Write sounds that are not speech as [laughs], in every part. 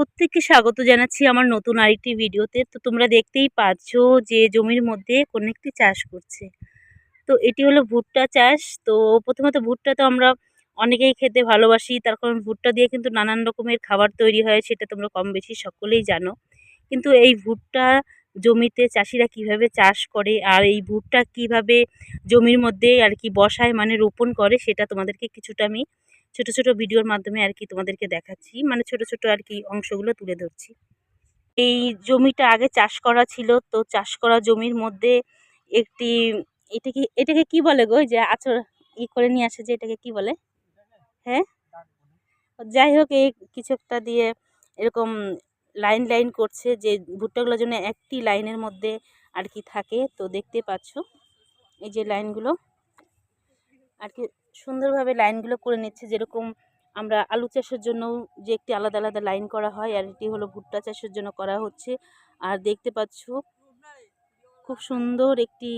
প্রত্যেককে স্বাগত জানাচ্ছি আমার নতুন আরেকটি ভিডিওতে। তো তোমরা দেখতেই পাচ্ছ যে জমির মধ্যে কোনো একটি চাষ করছে। তো এটি হলো ভুট্টা চাষ। তো প্রথমত ভুট্টা তো আমরা অনেকেই খেতে ভালোবাসি। তার কারণ ভুট্টা দিয়ে কিন্তু নানান রকমের খাবার তৈরি হয়, সেটা তোমরা কম বেশি সকলেই জানো। কিন্তু এই ভুট্টা জমিতে চাষিরা কীভাবে চাষ করে আর এই ভুট্টা কীভাবে জমির মধ্যে আর কি বসায় মানে রোপণ করে, সেটা তোমাদেরকে কিছুটা আমি ছোট ছোট ভিডিওর মাধ্যমে আর কি তোমাদেরকে দেখাচ্ছি। মানে ছোট ছোট আর কি অংশগুলো তুলে ধরছি। এই জমিটা আগে চাষ করা ছিল, তো চাষ করা জমির মধ্যে একটি এটা কি, এটাকে কি বলে গো? যে আচর ই করে নিয়ে আসে যে এটাকে কি বলে? হ্যাঁ? যাই হোক, এই কিছু একটা দিয়ে এরকম লাইন লাইন করছে যে ভুট্টাগুলোর জন্য একটি লাইনের মধ্যে আর কি থাকে। তো দেখতে পাচ্ছ এই যে লাইনগুলো। আর কি সুন্দরভাবে লাইনগুলো করে নিচ্ছে, যেরকম আমরা আলু চাষের জন্য যে একটি আলাদা আলাদা লাইন করা হয়, আর এটি হলো ভুট্টা চাষের জন্য করা হচ্ছে। আর দেখতে পাচ্ছ, খুব সুন্দর একটি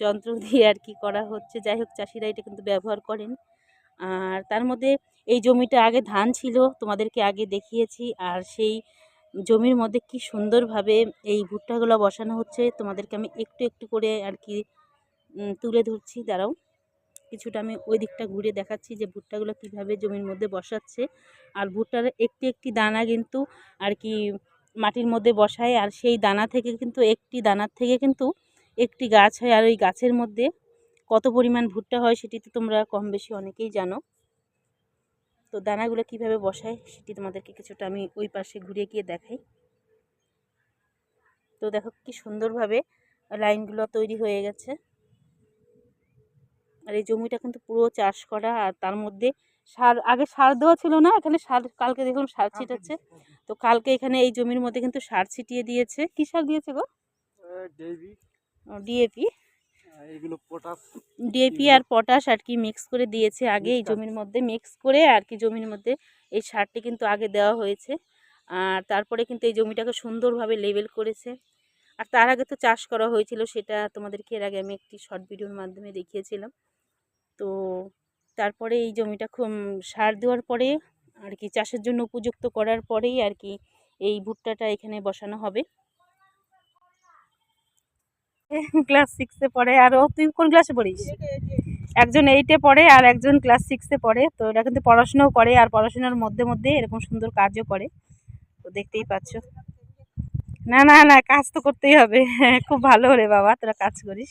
যন্ত্র দিয়ে আর কি করা হচ্ছে। যাই হোক, চাষিরা এটা কিন্তু ব্যবহার করেন। আর তার মধ্যে এই জমিটা আগে ধান ছিল, তোমাদেরকে আগে দেখিয়েছি। আর সেই জমির মধ্যে কি সুন্দরভাবে এই ভুট্টাগুলো বসানো হচ্ছে, তোমাদেরকে আমি একটু একটু করে আর কি তুলে ধরছি। দাঁড়াও। কিছুটা আমি ওই দিকটা ঘুরে দেখাচ্ছি যে ভুট্টাগুলো কীভাবে জমির মধ্যে বসাচ্ছে। আর ভুট্টার একটি একটি দানা কিন্তু আর কি মাটির মধ্যে বসায়, আর সেই দানা থেকে কিন্তু একটি দানার থেকে কিন্তু একটি গাছ হয়। আর ওই গাছের মধ্যে কত পরিমাণ ভুট্টা হয় সেটি তো তোমরা কম বেশি অনেকেই জানো। তো দানাগুলো কীভাবে বসায় সেটি তোমাদেরকে কিছুটা আমি ওই পাশে ঘুরে গিয়ে দেখাই। তো দেখো কি সুন্দরভাবে লাইনগুলো তৈরি হয়ে গেছে। আর এই জমিটা কিন্তু পুরো চাষ করা আর তার মধ্যে সার আগে সার দেওয়া ছিল না এখানে সার কালকে দেখলাম সার ছিটাচ্ছে। তো কালকে এখানে এই জমির মধ্যে কিন্তু সার ছিটিয়ে দিয়েছে। কি সার দিয়েছে গো? ডিএপি এগুলো পটাশ ডিএপি আর পটাশ আর কি মিক্স করে দিয়েছে আগে এই জমির মধ্যে মিক্স করে আর কি জমির মধ্যে এই সারটি কিন্তু আগে দেওয়া হয়েছে। আর তারপরে কিন্তু এই জমিটাকে সুন্দরভাবে লেবেল করেছে। আর তার আগে তো চাষ করা হয়েছিল সেটা তোমাদেরকে এর আগে আমি একটি শর্ট ভিডিওর মাধ্যমে দেখিয়েছিলাম। তো তারপরে এই জমিটা খুব সার দেওয়ার পরে আর কি চাষের জন্য উপযুক্ত করার পরেই আর কি এই ভুট্টাটা এখানে বসানো হবে। ক্লাস সিক্সে পড়ে আর ও তুই কোন ক্লাসে পড়িস? একজন এইটে পড়ে আর একজন ক্লাস সিক্সে পড়ে। তো এরা কিন্তু পড়াশোনাও করে আর পড়াশোনার মধ্যে মধ্যে এরকম সুন্দর কাজও করে। তো দেখতেই পাচ্ছ। না না না, কাজ তো করতেই হবে। [laughs] খুব ভালো রে বাবা, তোরা কাজ করিস।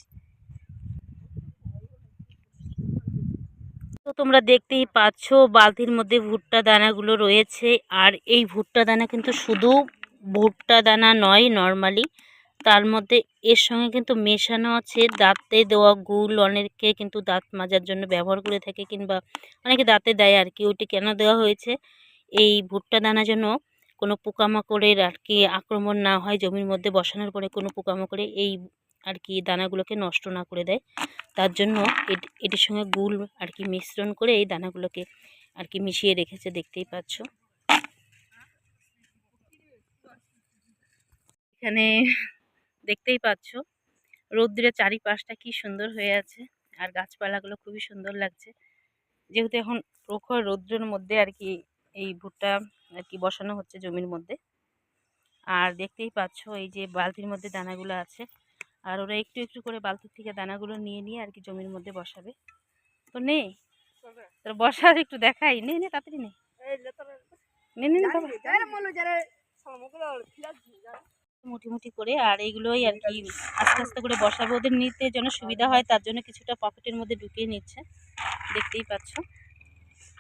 তো তোমরা দেখতেই পাচ্ছ, বালতির মধ্যে ভুট্টা দানাগুলো রয়েছে। আর এই ভুট্টা দানা কিন্তু শুধু ভুট্টা দানা নয়, নর্মালি। তার মধ্যে এর সঙ্গে কিন্তু মেশানো আছে। দাঁতে দেওয়া গুল অনেকে কিন্তু দাঁত মাজার জন্য ব্যবহার করে থাকে, কিংবা অনেকে দাঁতে দেয় আর কি। ওইটি কেন দেওয়া হয়েছে? এই ভুট্টা দানা যেন কোনো পোকামাকড়ের আর কি আক্রমণ না হয়, জমির মধ্যে বসানোর পরে কোনো পোকামাকড়ে, এই আর কি দানাগুলোকে নষ্ট না করে দেয়। তার জন্য এটি- এটির সঙ্গে গুল আর কি মিশ্রণ করে এই দানাগুলোকে আর কি মিশিয়ে রেখেছে, দেখতেই পাচ্ছ। এখানে দেখতেই পাচ্ছ, রৌদ্রের চারিপাশটা কি সুন্দর হয়ে আছে আর গাছপালাগুলো খুবই সুন্দর লাগছে। যেহেতু এখন প্রখর রৌদ্রের মধ্যে আর কি এই ভুট্টা আর কি বসানো হচ্ছে জমির মধ্যে। আর দেখতেই পাচ্ছ এই যে বালতির মধ্যে দানাগুলো আছে। আর ওরা একটু একটু করে বালতির থেকে দানাগুলো নিয়ে নিয়ে আর কি জমির মধ্যে বসাবে। তো নে তোর বসার একটু দেখাই। নে নে তাড়াতাড়ি নে। নে নে করে আর এইগুলোই আর কি আস্তে আস্তে করে বসাবে। ওদের নিতে যেন সুবিধা হয় তার জন্য কিছুটা পকেটের মধ্যে ঢুকিয়ে নিচ্ছে। দেখতেই পাচ্ছ।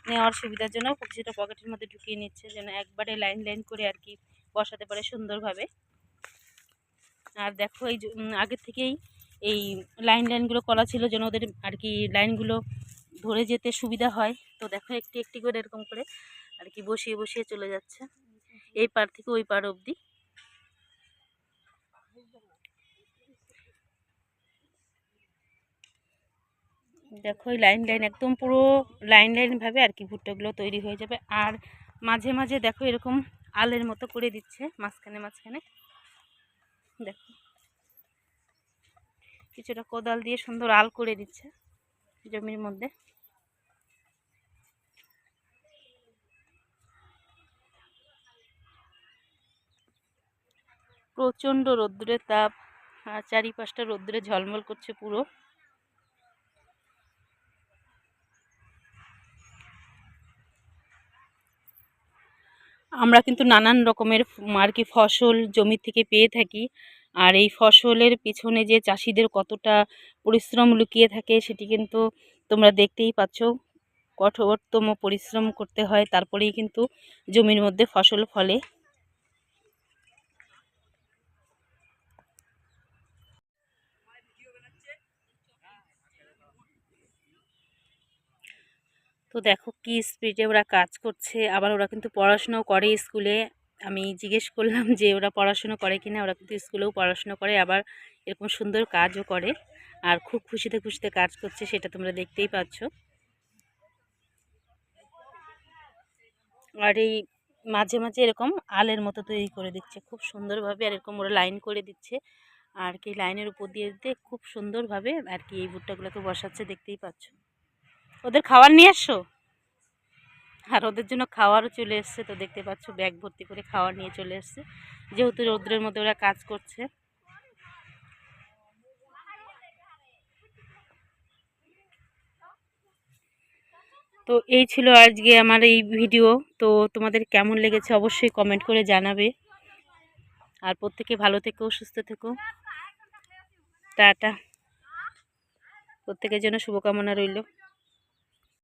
নেওয়ার সুবিধার জন্য কিছুটা পকেটের মধ্যে ঢুকিয়ে নিচ্ছে যেন একবারে লাইন লাইন করে আর কি বসাতে পারে সুন্দরভাবে। আর দেখো এই আগের থেকেই এই লাইন লাইনগুলো করা ছিল যেন ওদের আর কি লাইনগুলো ধরে যেতে সুবিধা হয়। তো দেখো একটি একটি করে এরকম করে আর কি বসিয়ে বসিয়ে চলে যাচ্ছে। এই পার থেকে ওই পার অবধি। দেখো এই লাইন লাইন একদম পুরো লাইন লাইনভাবে আর কি ভুট্টাগুলো তৈরি হয়ে যাবে। আর মাঝে মাঝে দেখো এরকম আলের মতো করে দিচ্ছে, মাঝখানে মাঝখানে। দেখো। কিছুটা কোদাল দিয়ে সুন্দর আল করে দিচ্ছে জমির মধ্যে। প্রচণ্ড রৌদ্রের তাপ, আর চারিপাশটা রৌদ্রে ঝলমল করছে পুরো। আমরা কিন্তু নানান রকমের আর কি ফসল জমি থেকে পেয়ে থাকি। আর এই ফসলের পিছনে যে চাষিদের কতটা পরিশ্রম লুকিয়ে থাকে সেটি কিন্তু তোমরা দেখতেই পাচ্ছ। কঠোরতম পরিশ্রম করতে হয়, তারপরেই কিন্তু জমির মধ্যে ফসল ফলে। তো দেখো কি স্পিডে ওরা কাজ করছে। আবার ওরা কিন্তু পড়াশুনোও করে স্কুলে। আমি জিজ্ঞেস করলাম যে ওরা পড়াশুনো করে কিনা, ওরা কিন্তু স্কুলেও পড়াশুনো করে, আবার এরকম সুন্দর কাজও করে। আর খুব খুশিতে খুশিতে কাজ করছে, সেটা তোমরা দেখতেই পাচ্ছ। আর এই মাঝে মাঝে এরকম আলের মতো তৈরি করে দিচ্ছে, খুব সুন্দরভাবে। আর এরকম ওরা লাইন করে দিচ্ছে। আর কি লাইনের উপর দিয়ে দিতে খুব সুন্দরভাবে আর কি এই ভুট্টাগুলোকে বসাচ্ছে, দেখতেই পাচ্ছ। ওদের খাবার নিয়ে আসছো আর ওদের জন্য খাওয়ারও চলে এসছে, তো দেখতে পাচ্ছ ব্যাগ ভর্তি করে খাওয়ার নিয়ে চলে এসছে। যেহেতু রৌদ্রের মধ্যে ওরা কাজ করছে। তো এই ছিল আজকে আমার এই ভিডিও। তো তোমাদের কেমন লেগেছে অবশ্যই কমেন্ট করে জানাবে। আর প্রত্যেকে ভালো থেকো, সুস্থ থেকো। টাটা। প্রত্যেকের জন্য শুভকামনা রইল।